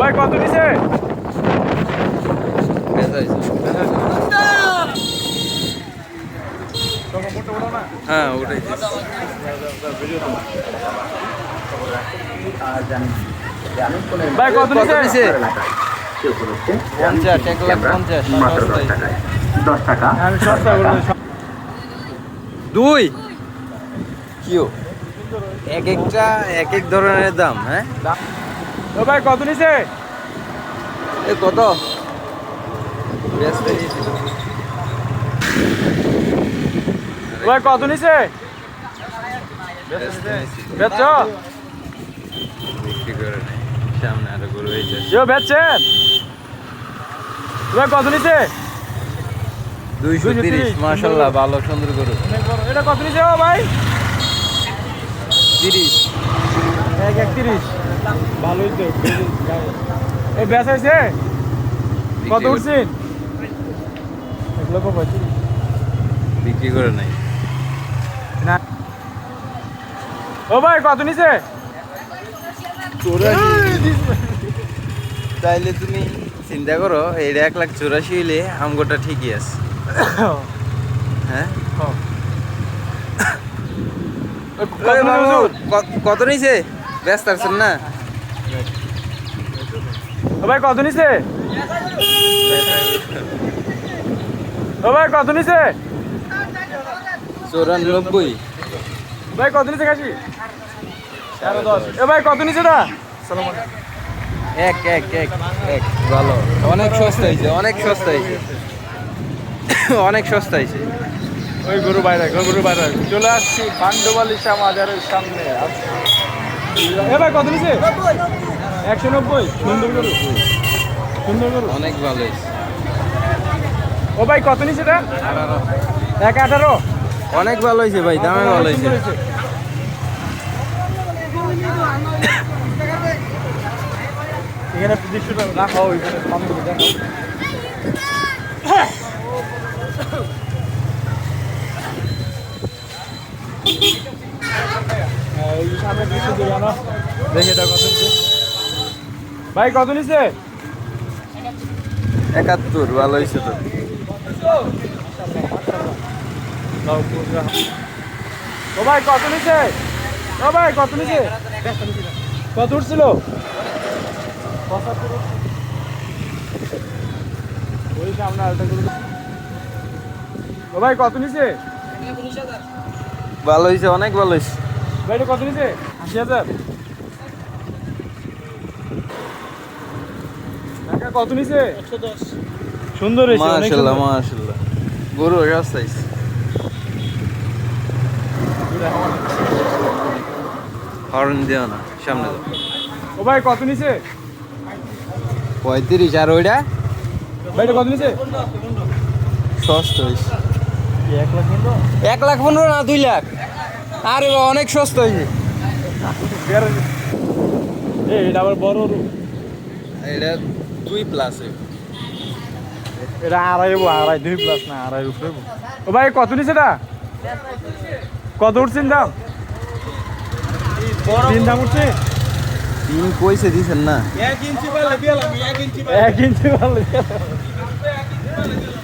ভাই কত নিছে হ্যাঁ ওটাই ভাই কত কত নিছে নিছে পঞ্চাশ এক লাখ পঞ্চাশ দশ টাকা। আমি সস্তা। দুই? কিও? এক একটা এক এক ধরনের দাম হ্যাঁ? ও ভাই কত নিছে? এ কত? ভাই কত নিছে? বেচছ? বিক্রি করে নাই। সামনে আরও গরু হয়েছে কেউ বেচছেন? ভাই কত নিছে? দুইশো তিরিশ মাসাল্লাহ ভালো সুন্দর গরু। এটা কত নিছে ও ভাই? তিরিশ। এক একত্রিশ। ভালোই তো এই ব্যাস হয়েছে? কত বিক্রি করে- উঠছেন? এক লক্ষ পঁয়ত্রিশ। বিক্রি করে নাই। না। ও ভাই কত নিছে? তাইলে তুমি চিন্তা করো এইটা এক লাখ চুরাশি হইলে আমগোটা ঠিকই আছে। হ্যাঁ? কত নিছে? ব্যস্ত আছেন না? ও ভাই কত নিছে? ও ভাই কত নিছে? চৌরানব্বই। ভাই কত নিছে কাশি এ ভাই কত নিছে দা এক এক এক এক। ভালো। অনেক সস্তা হয়েছে অনেক সস্তা হয়েছে। অনেক সস্তা হয়েছে। ওই গরু বাইরে গরু বাইরে। চলে আসছি পান্ডবালি মাজারের সামনে। আসছি। এ ভাই কত নিছে? একশো নব্বই। সুন্দর গরু। সুন্দর গরু। অনেক ভালো ও ভাই কত নিছে এটা? এক আঠারো। অনেক ভালো হয়েছে ভাই দামে ভালো হয়েছে। এখানে দৃশ্যটা রাখা ওইখানে সামনে দেখো এটা কত ভাই কত নিছে একাত্তর ভালো হয়েছে তো। ও ভাই কত নিছে ও ভাই কত নিছে কত উঠছিল? ও ভাই কত নিছে ভালো হয়েছে অনেক ভালো হয়েছে। এটা কত নিছে? আশি হাজার। টাকা কত নিছে? সুন্দর হয়েছে। গরু হয়েছে হর্ন দিও না সামনে দাও ও ভাই কত নিছে? পঁয়ত্রিশ আর ওইটা? কত নিছে? হয়েছে। এক লাখ পনেরো। এক লাখ পনেরো না দুই লাখ? আরে অনেক সস্তা হয়েছে এটা আবার বড় রূপ এটা দুই প্লাস এটা আড়াই আড়াই দুই প্লাস না আড়াই উপরে ও ভাই কত নিছে এটা? কত উঠছেন দাম? তিন দাম উঠছে? তিন কইছে দিছেন না। এক ইঞ্চি ভালো